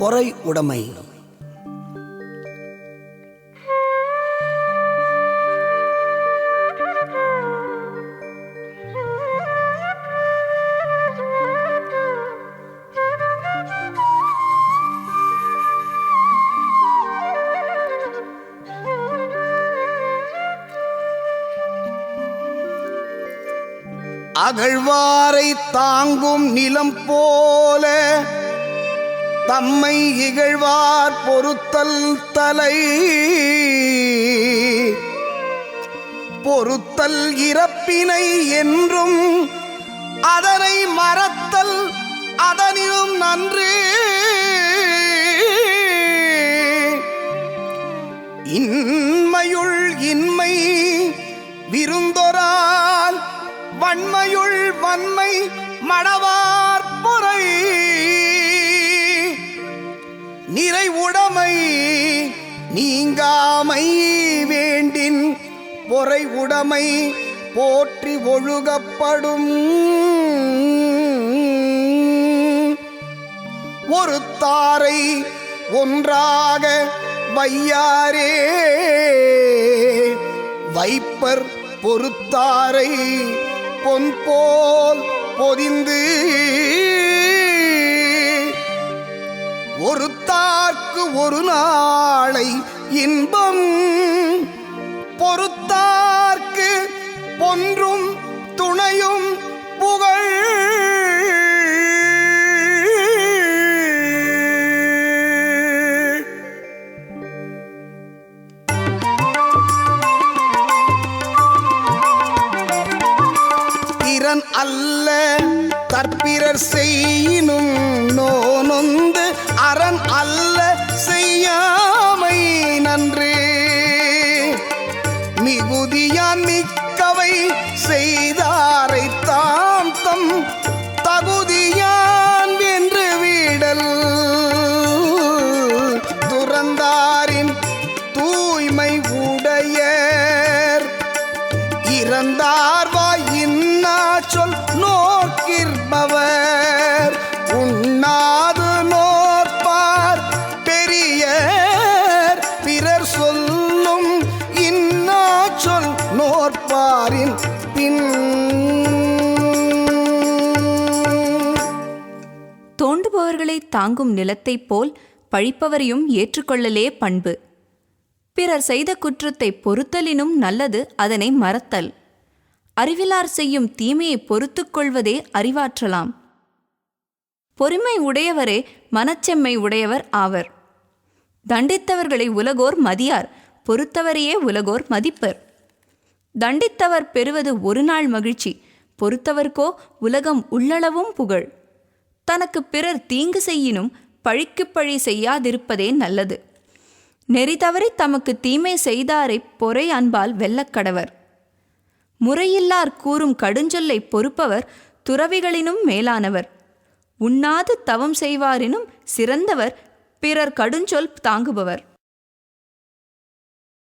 பொறை உடைமை. அகழ்வாரை தாங்கும் நிலம் போல தம்மை இகழ்வார் பொறுத்தல் தலை. பொறுத்தல் இறப்பினை என்றும் அதனை மறத்தல் அதனிலும் நன்று. இன்மையுள் இன்மை விருந்தொரால் வன்மையுள் வன்மை மடவார் பொறை. நிறைவுடைமை நீங்காமை வேண்டின் பொறை உடைமை போற்றி ஒழுகப்படும். ஒரு தாரை ஒன்றாக வையாரே வைப்பர் பொறுத்தாரை பொன் போல் பொதிந்து ஒரு நாளை இன்பம் பொறுத்தார்க்கு பொன்றும் துணையும் புகழ். திறன் அல்ல தற்பிறர் செய்யினும் நோனொந்து அரண் அல்ல. மிக்கவை செய்தாரை தாம் தம் தகுதியான் என்று வீடல். துறந்தாரின் தூய்மை உடையர். இறந்தார்வாய் இன்னா சொல் நோக்கிற்பவர். பழிகளை தாங்கும் நிலத்தைப் போல் பழிப்பவரையும் ஏற்றுக்கொள்ளலே பண்பு. பிறர் செய்த குற்றத்தை பொறுத்தலினும் நல்லது அதனை மறத்தல். அறிவிலார் செய்யும் தீமையை பொறுத்து கொள்வதே அறிவாற்றலாம். பொறுமை உடையவரே மனச்செம்மை உடையவர் ஆவர். தண்டித்தவர்களை உலகோர் மதியார் பொறுத்தவரையே உலகோர் மதிப்பர். தண்டித்தவர் பெறுவது ஒரு நாள் மகிழ்ச்சி பொறுத்தவர்க்கோ உலகம் உள்ளளவும் புகழ். தனக்கு பிறர் தீங்கு செய்யினும் பழிக்கு பழி செய்யாதிருப்பதே நல்லது. நெறி தவறி தமக்கு தீமை செய்தாரை பொறை அன்பால் வெல்லக்கடவர் முறையில்லார் கூறும் கடுஞ்சொல்லை பொறுப்பவர் துறவிகளினும் மேலானவர். உண்ணாது தவம் செய்வாரினும் சிறந்தவர் பிறர் கடுஞ்சொல் தாங்குபவர்.